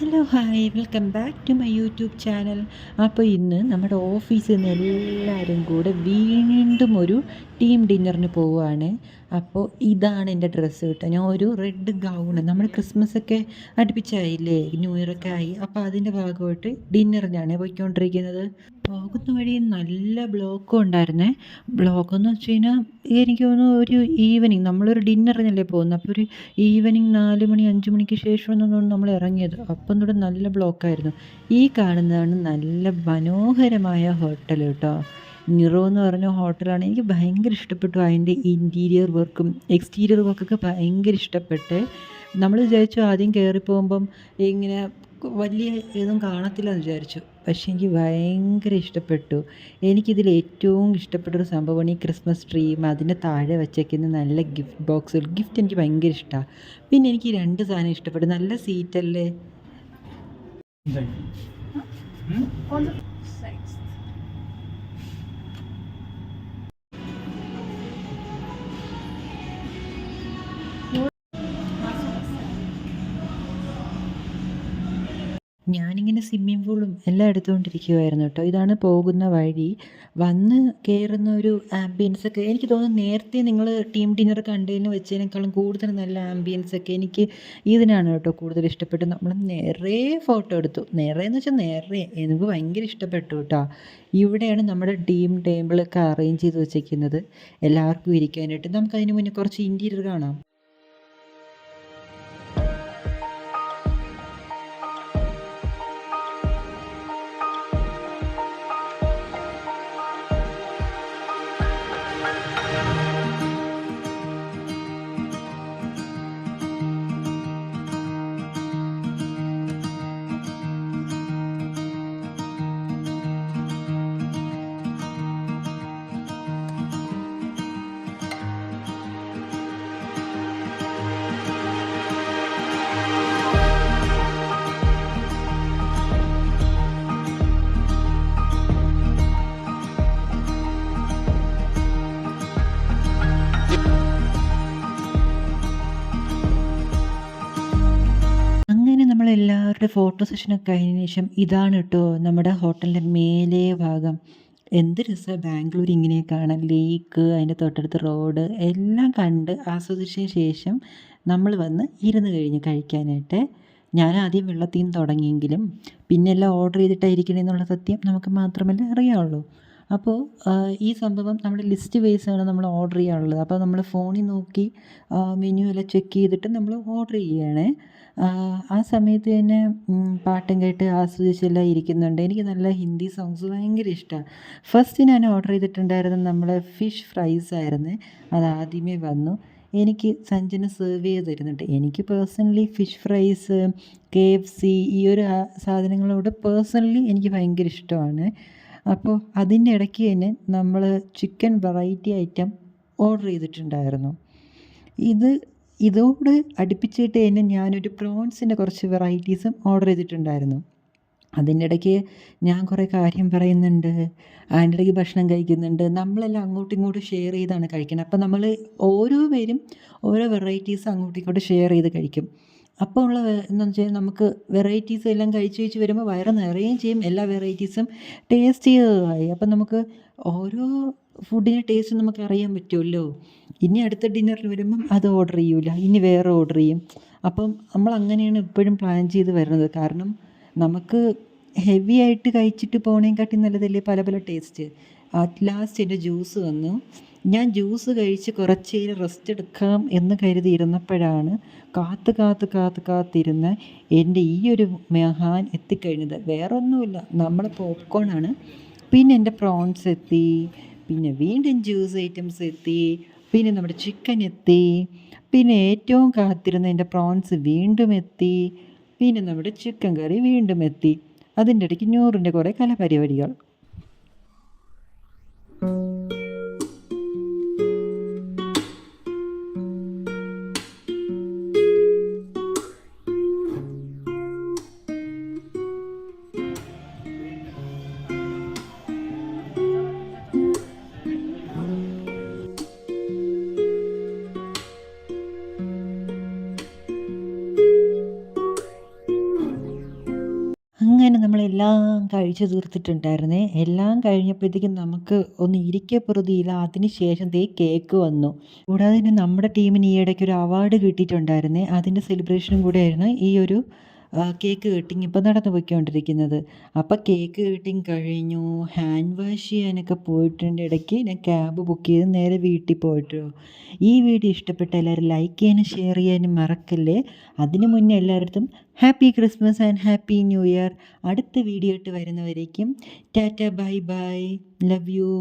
Hello hi. Welcome back to my YouTube channel. അപ്പോൾ ഇന്ന് നമ്മുടെ ഓഫീസിൽ നിന്ന് എല്ലാവരും കൂടെ വീണ്ടും ഒരു ടീം ഡിന്നറിന് പോവുകയാണ്. അപ്പോൾ ഇതാണ് എന്റെ ഡ്രസ്സ് കേട്ടോ. ഞാൻ ഒരു റെഡ് ഗൗണ് നമ്മൾ ക്രിസ്മസ് ഒക്കെ അടുപ്പിച്ചായില്ലേ? ന്യൂ ഇയർ ഒക്കെ ആയി. അപ്പോൾ അതിന്റെ ഭാഗമായിട്ട് ഡിന്നറിനാണ് പോയിക്കൊണ്ടിരിക്കുന്നത്. പോകുന്ന വഴി നല്ല ബ്ലോക്കും ഉണ്ടായിരുന്നേ. ബ്ലോക്ക് എന്ന് വെച്ച് കഴിഞ്ഞാൽ എനിക്ക് തോന്നുന്നു ഒരു ഈവനിങ് നമ്മളൊരു ഡിന്നറിനല്ലേ പോകുന്നത്. അപ്പോൾ ഒരു ഈവനിങ് നാല് മണി അഞ്ച് മണിക്ക് ശേഷം തോന്നുന്നു നമ്മൾ ഇറങ്ങിയത്. അപ്പം തൊട്ട് നല്ല ബ്ലോക്കായിരുന്നു ഈ കാണുന്നതാണ് നല്ല മനോഹരമായ ഹോട്ടൽ കേട്ടോ. നിറോ എന്ന് പറഞ്ഞ ഹോട്ടലാണ് എനിക്ക് ഭയങ്കര ഇഷ്ടപ്പെട്ടു അതിന്റെ ഇന്റീരിയർ വർക്കും എക്സ്റ്റീരിയർ വർക്കൊക്കെ ഭയങ്കര ഇഷ്ടപ്പെട്ട്. നമ്മൾ വിചാരിച്ചു ആദ്യം കയറി പോകുമ്പം ഇങ്ങനെ വലിയ ഇതും കാണത്തില്ല എന്ന് വിചാരിച്ചു. പക്ഷെ എനിക്ക് ഭയങ്കര ഇഷ്ടപ്പെട്ടു. എനിക്കിതിൽ ഏറ്റവും ഇഷ്ടപ്പെട്ടൊരു സംഭവമാണ് ഈ ക്രിസ്മസ് ട്രീയും അതിന്റെ താഴെ വച്ചേക്കുന്ന നല്ല ഗിഫ്റ്റ് ബോക്സുകൾ ഗിഫ്റ്റ് എനിക്ക് ഭയങ്കര ഇഷ്ടമാണ് പിന്നെ എനിക്ക് രണ്ട് സാധനം ഇഷ്ടപ്പെട്ടു. നല്ല സീറ്റല്ലേ ഞാനിങ്ങനെ സ്വിമ്മിംഗ് പൂളും എല്ലാം എടുത്തുകൊണ്ടിരിക്കുമായിരുന്നു കേട്ടോ. ഇതാണ് പോകുന്ന വഴി. വന്ന് കയറുന്ന ഒരു ആംബിയൻസ് ഒക്കെ എനിക്ക് തോന്നുന്നു നേരത്തെ നിങ്ങൾ ടീം ഡിന്നർ കണ്ടതിന് വെച്ചതിനേക്കാളും കൂടുതൽ നല്ല ആംബിയൻസ് ഒക്കെ എനിക്ക് ഇതിനാണ് കേട്ടോ കൂടുതൽ ഇഷ്ടപ്പെട്ടത്. നമ്മൾ നേരെ ഫോട്ടോ എടുത്തു. നിറയെ എന്ന് വെച്ചാൽ നേരെ എനിക്ക് ഭയങ്കര ഇഷ്ടപ്പെട്ടു കേട്ടോ. ഇവിടെയാണ് നമ്മുടെ ടീം ടേബിളൊക്കെ അറേഞ്ച് ചെയ്ത് വെച്ചിരിക്കുന്നത്. എല്ലാവർക്കും ഇരിക്കാനായിട്ട്. നമുക്ക് അതിന് മുന്നേ കുറച്ച് ഇന്റീരിയർ കാണാം. എല്ലാവരുടെ ഫോട്ടോ സെഷനൊക്കെ കഴിഞ്ഞ ശേഷം ഇതാണ് കേട്ടോ നമ്മുടെ ഹോട്ടലിന്റെ മേലേ ഭാഗം. എന്ത് രസമാണ് ബാംഗ്ലൂർ ഇങ്ങനെ കാണാൻ. ലേക്ക് അതിന്റെ തൊട്ടടുത്ത് റോഡ് എല്ലാം കണ്ട് ആസ്വദിച്ചതിന് ശേഷം നമ്മൾ വന്ന് ഇരുന്ന് കഴിഞ്ഞ് കഴിക്കാനായിട്ട്. ഞാൻ ആദ്യം വെള്ളത്തിൽ നിന്ന് തുടങ്ങിയെങ്കിലും പിന്നെ എല്ലാം ഓർഡർ ചെയ്തിട്ടായിരിക്കണം എന്നുള്ള സത്യം നമുക്ക് മാത്രമല്ല അറിയാവുള്ളൂ. അപ്പോൾ ഈ സംഭവം നമ്മുടെ ലിസ്റ്റ് ബേസാണ് നമ്മൾ ഓർഡർ ചെയ്യാനുള്ളത്. അപ്പോൾ നമ്മൾ ഫോണിൽ നോക്കി മെനു എല്ലാം ചെക്ക് ചെയ്തിട്ട് നമ്മൾ ഓർഡർ ചെയ്യുകയാണേ. ആ സമയത്ത് തന്നെ പാട്ടും കേട്ട് ആസ്വദിച്ചെല്ലാം ഇരിക്കുന്നുണ്ട്. എനിക്ക് നല്ല ഹിന്ദി സോങ്സ് ഭയങ്കര ഇഷ്ടമാണ് ഫസ്റ്റ് ഞാൻ ഓർഡർ ചെയ്തിട്ടുണ്ടായിരുന്നു നമ്മളെ ഫിഷ് ഫ്രൈസ് ആയിരുന്നു. അത് ആദ്യമേ വന്നു. എനിക്ക് സഞ്ജന സെർവ് ചെയ്ത് തരുന്നുണ്ട്. എനിക്ക് personally fish fries K F C ഈ ഒരു സാധനങ്ങളോട് പേഴ്സണലി എനിക്ക് ഭയങ്കര ഇഷ്ടമാണ്. അപ്പോൾ അതിന്റെ ഇടയ്ക്ക് തന്നെ നമ്മൾ ചിക്കൻ വെറൈറ്റി ഐറ്റം ഓർഡർ ചെയ്തിട്ടുണ്ടായിരുന്നു. ഇത് ഇതോട് അടുപ്പിച്ചിട്ട് തന്നെ ഞാനൊരു പ്രോൺസിന്റെ കുറച്ച് വെറൈറ്റീസും ഓർഡർ ചെയ്തിട്ടുണ്ടായിരുന്നു. അതിന്റെ ഇടയ്ക്ക് ഞാൻ കുറേ കാര്യം പറയുന്നുണ്ട്. അതിന്റെ ഇടയ്ക്ക് ഭക്ഷണം കഴിക്കുന്നുണ്ട്. നമ്മളെല്ലാം അങ്ങോട്ടും ഇങ്ങോട്ടും ഷെയർ ചെയ്താണ് കഴിക്കുന്നത് അപ്പോൾ നമ്മൾ ഓരോ പേരും ഓരോ വെറൈറ്റീസ് അങ്ങോട്ടും ഇങ്ങോട്ടും ഷെയർ ചെയ്ത് കഴിക്കും. അപ്പോൾ ഉള്ള എന്താണെന്ന് വെച്ചാൽ നമുക്ക് വെറൈറ്റീസ് എല്ലാം കഴിച്ച് കഴിച്ച് വരുമ്പോൾ വയറ് നിറയുകയും ചെയ്യും. എല്ലാ വെറൈറ്റീസും ടേസ്റ്റ് ചെയ്തതായി. അപ്പം നമുക്ക് ഓരോ ഫുഡിന്റെ ടേസ്റ്റ് നമുക്ക് അറിയാൻ പറ്റുമല്ലോ. ഇനി അടുത്ത ഡിന്നറിന് വരുമ്പം അത് ഓർഡർ ചെയ്യൂല. ഇനി വേറെ ഓർഡർ ചെയ്യും. അപ്പം നമ്മൾ അങ്ങനെയാണ് എപ്പോഴും പ്ലാൻ ചെയ്ത് വരുന്നത്. കാരണം നമുക്ക് ഹെവി ആയിട്ട് കഴിച്ചിട്ട് പോണേക്കാട്ടി നല്ലതല്ലേ പല പല ടേസ്റ്റ് അറ്റ് ലാസ്റ്റ് എന്റെ ജ്യൂസ് വന്നു. ഞാൻ ജ്യൂസ് കഴിച്ച് കുറച്ച് നേരം റെസ്റ്റ് എടുക്കാം എന്ന് കരുതി ഇരുന്നപ്പോഴാണ് കാത്ത് കാത്ത് കാത്ത് കാത്തിരുന്ന് എന്റെ ഈ ഒരു മഹാൻ എത്തിക്കഴിഞ്ഞത്. വേറൊന്നുമില്ല. നമ്മൾ പോപ്കോൺ പോപ്കോണാണ് പിന്നെ എന്റെ പ്രോൺസ് എത്തി. പിന്നെ വീണ്ടും ജ്യൂസ് ഐറ്റംസ് എത്തി പിന്നെ നമ്മുടെ ചിക്കൻ എത്തി പിന്നെ ഏറ്റവും കാത്തിരുന്ന എന്റെ പ്രോൺസ് വീണ്ടും എത്തി പിന്നെ നമ്മുടെ ചിക്കൻ കറി വീണ്ടും എത്തി. അതിന്റെ ഇടയ്ക്ക് നൂറിന്റെ കുറേ കലപരിപാടികൾ. അങ്ങനെ കഴിച്ചു തീർത്തിട്ടുണ്ടായിരുന്നേ. എല്ലാം കഴിഞ്ഞപ്പോഴത്തേക്കും നമുക്ക് ഒന്ന് ഇരിക്കെ പൊറുതിയില്ല അതിന് ശേഷം ദേ കേക്ക് വന്നു. കൂടാതെ തന്നെ നമ്മുടെ ടീമിന് ഈ ഇടയ്ക്ക് ഒരു അവാർഡ് കിട്ടിയിട്ടുണ്ടായിരുന്നേ. അതിന്റെ സെലിബ്രേഷനും കൂടെ ആയിരുന്നു ഈ ഒരു കേക്ക് കട്ടിങ് ഇപ്പം നടന്നു പോയിക്കൊണ്ടിരിക്കുന്നത്. അപ്പോൾ കേക്ക് കട്ടിങ് കഴിഞ്ഞു. ഹാൻഡ് വാഷ് ചെയ്യാനൊക്കെ പോയിട്ടുണ്ട്. ഇടയ്ക്ക് ഞാൻ ക്യാബ് ബുക്ക് ചെയ്ത് നേരെ വീട്ടിൽ പോയിട്ടു ഈ വീഡിയോ ഇഷ്ടപ്പെട്ട എല്ലാവരും ലൈക്ക് ചെയ്യാനും ഷെയർ ചെയ്യാനും മറക്കല്ലേ? അതിനു മുന്നേ എല്ലായിടത്തും happy Christmas and happy new year അടുത്ത വീഡിയോ ഇട്ട് വരുന്നവരേക്കും. Tata bye bye love you